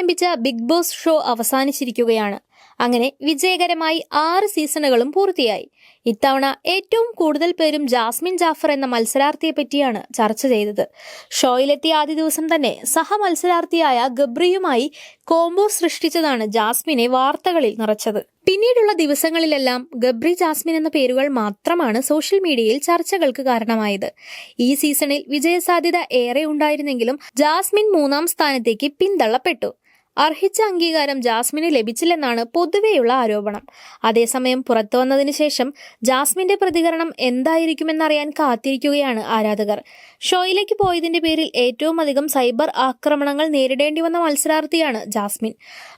ആരംഭിച്ച big boss show അവസാനിച്ചിരിക്കുകയാണ്. അങ്ങനെ വിജയകരമായി ആറ് സീസണുകളും പൂർത്തിയായി. ഇത്തവണ ഏറ്റവും കൂടുതൽ പേരും ജാസ്മിൻ ജാഫർ എന്ന മത്സരാർത്ഥിയെ പറ്റിയാണ് ചർച്ച ചെയ്തത്. ഷോയിലെത്തിയ ആദ്യ ദിവസം തന്നെ സഹ മത്സരാർത്ഥിയായ ഗബ്രിയുമായി കോംബോ സൃഷ്ടിച്ചതാണ് ജാസ്മിനെ വാർത്തകളിൽ നിറച്ചത്. പിന്നീടുള്ള ദിവസങ്ങളിലെല്ലാം ഗബ്രി ജാസ്മിൻ എന്ന പേരുകൾ മാത്രമാണ് സോഷ്യൽ മീഡിയയിൽ ചർച്ചകൾക്ക് കാരണമായത്. ഈ സീസണിൽ വിജയസാധ്യത ഏറെ ഉണ്ടായിരുന്നെങ്കിലും ജാസ്മിൻ മൂന്നാം സ്ഥാനത്തേക്ക് പിന്തള്ളപ്പെട്ടു. അർഹിച്ച അംഗീകാരം ജാസ്മിന് ലഭിച്ചില്ലെന്നാണ് പൊതുവെയുള്ള ആരോപണം. അതേസമയം പുറത്തു വന്നതിന് ശേഷം ജാസ്മിന്റെ പ്രതികരണം എന്തായിരിക്കുമെന്നറിയാൻ കാത്തിരിക്കുകയാണ് ആരാധകർ. ഷോയിലേക്ക് പോയതിന്റെ പേരിൽ ഏറ്റവും അധികം സൈബർ ആക്രമണങ്ങൾ നേരിടേണ്ടി വന്ന മത്സരാർത്ഥിയാണ് ജാസ്മിൻ.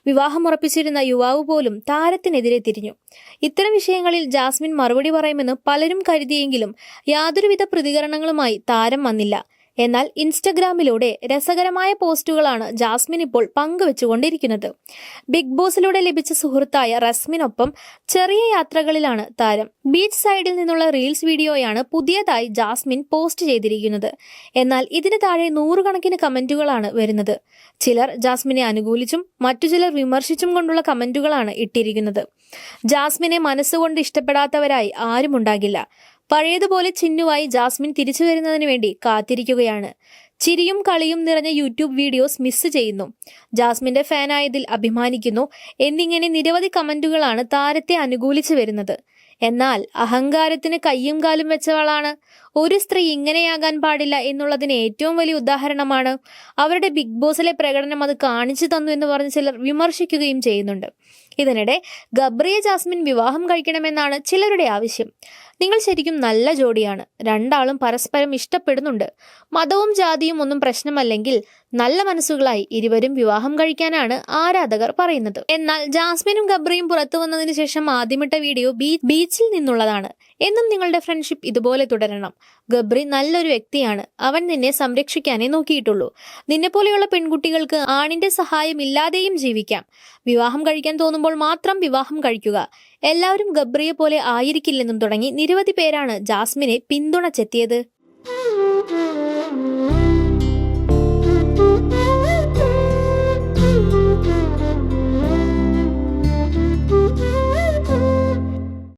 വിവാഹമുറപ്പിച്ചിരുന്ന യുവാവ് പോലും താരത്തിനെതിരെ തിരിഞ്ഞു. ഇത്തരം വിഷയങ്ങളിൽ ജാസ്മിൻ മറുപടി പറയുമെന്ന് പലരും കരുതിയെങ്കിലും യാതൊരുവിധ പ്രതികരണങ്ങളുമായി താരം വന്നില്ല. എന്നാൽ ഇൻസ്റ്റഗ്രാമിലൂടെ രസകരമായ പോസ്റ്റുകളാണ് ജാസ്മിൻ ഇപ്പോൾ പങ്കുവെച്ചുകൊണ്ടിരിക്കുന്നത്. ബിഗ് ബോസിലൂടെ ലഭിച്ച സുഹൃത്തായ റസ്മിനൊപ്പം ചെറിയ യാത്രകളിലാണ് താരം. ബീച്ച് സൈഡിൽ നിന്നുള്ള റീൽസ് വീഡിയോയാണ് പുതിയതായി ജാസ്മിൻ പോസ്റ്റ് ചെയ്തിരിക്കുന്നത്. എന്നാൽ ഇതിന് താഴെ നൂറുകണക്കിന് കമന്റുകളാണ് വരുന്നത്. ചിലർ ജാസ്മിനെ അനുകൂലിച്ചും മറ്റു ചിലർ വിമർശിച്ചും കൊണ്ടുള്ള കമന്റുകളാണ് ഇട്ടിരിക്കുന്നത്. ജാസ്മിനെ മനസ്സുകൊണ്ട് ഇഷ്ടപ്പെടാത്തവരായി ആരുമുണ്ടാകില്ല. പഴയതുപോലെ ചിന്നുവായി ജാസ്മിൻ തിരിച്ചു വരുന്നതിന് വേണ്ടി കാത്തിരിക്കുകയാണ്. ചിരിയും കളിയും നിറഞ്ഞ യൂട്യൂബ് വീഡിയോസ് മിസ് ചെയ്യുന്നു. ജാസ്മിന്റെ ഫാനായതിൽ അഭിമാനിക്കുന്നു. എന്നിങ്ങനെ നിരവധി കമന്റുകളാണ് താരത്തെ അനുകൂലിച്ചു വരുന്നത്. എന്നാൽ അഹങ്കാരത്തിന് കയ്യും കാലും വെച്ചവളാണ്. ഒരു സ്ത്രീ ഇങ്ങനെയാകാൻ പാടില്ല എന്നുള്ളതിന് ഏറ്റവും വലിയ ഉദാഹരണമാണ് അവരുടെ ബിഗ് ബോസിലെ പ്രകടനം അത് കാണിച്ചു തന്നു എന്ന് പറഞ്ഞ് ചിലർ വിമർശിക്കുകയും ചെയ്യുന്നുണ്ട്. ഇതിനിടെ ഗബ്രിയ ജാസ്മിൻ വിവാഹം കഴിക്കണമെന്നാണ് ചിലരുടെ ആവശ്യം. നിങ്ങൾ ശരിക്കും നല്ല ജോഡിയാണ്. രണ്ടാളും പരസ്പരം ഇഷ്ടപ്പെടുന്നുണ്ട്. മതവും ജാതിയും ഒന്നും പ്രശ്നമല്ലെങ്കിൽ നല്ല മനസ്സുകളായി ഇരുവരും വിവാഹം കഴിക്കാനാണ് ആരാധകർ പറയുന്നത്. എന്നാൽ ജാസ്മിനും ഗബ്രിയും പുറത്തു വന്നതിന് ശേഷം ആദ്യമിട്ട വീഡിയോ ബീച്ചിൽ നിന്നുള്ളതാണ്. എന്നും നിങ്ങളുടെ ഫ്രണ്ട്ഷിപ്പ് ഇതുപോലെ തുടരണം. ഗബ്രി നല്ലൊരു വ്യക്തിയാണ്. അവൻ നിന്നെ സംരക്ഷിക്കാനേ നോക്കിയിട്ടുള്ളൂ. നിന്നെപ്പോലെയുള്ള പെൺകുട്ടികൾക്ക് ആണിന്റെ സഹായം ഇല്ലാതെയും ജീവിക്കാം. വിവാഹം കഴിക്കാൻ തോന്നുമ്പോൾ മാത്രം വിവാഹം കഴിക്കുക. എല്ലാവരും ഗബ്രിയെ പോലെ ആയിരിക്കില്ലെന്നും തുടങ്ങി നിരവധി പേരാണ് ജാസ്മിനെ പിന്തുണച്ചെത്തിയത്.